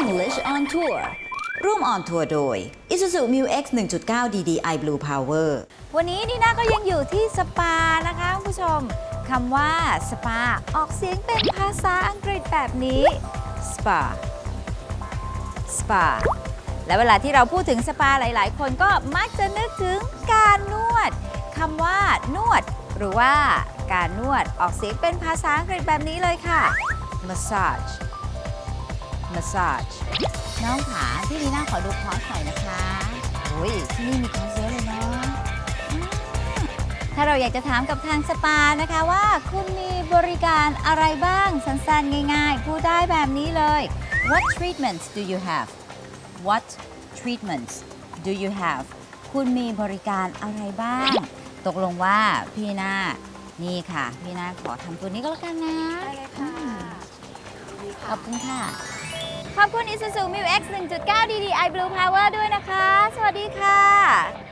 English on Tour ร่วมออนทัวร์โดย Isuzu Mu X 1.9 DDI Blue Power วันนี้นีน่าก็ยังอยู่ที่สปานะคะคุณผู้ชมคำว่าสปาออกเสียงเป็นภาษาอังกฤษแบบนี้ spa spa และเวลาที่เราพูดถึงสปาหลาย ๆ คนก็มักจะนึกถึงการนวดคำว่านวด หรือว่าการนวดออกเสียงเป็นภาษาอังกฤษแบบนี้เลยค่ะ massage massage น้องขาพี่ลีน่าขอดูคอร์สหน่อยนะคะโอ้ยที่นี่มีคอร์สเยอะเลยเนาะถ้าเราอยากจะถามกับทางสปานะคะว่าคุณมีบริการอะไรบ้างสั้นๆ ง่ายๆ พูดได้แบบนี้เลย What treatments do you have What treatments do you have คุณมีบริการอะไรบ้าง ตกลงว่าพี่นานี่ค่ะ พี่นาขอทำตัวนี้ก็แล้วกันนะ ได้เลยค่ะ ขอบคุณค่ะ ขอบคุณ Isuzu Mu X 1.9 DDI Blue Power ด้วยนะคะ สวัสดีค่ะ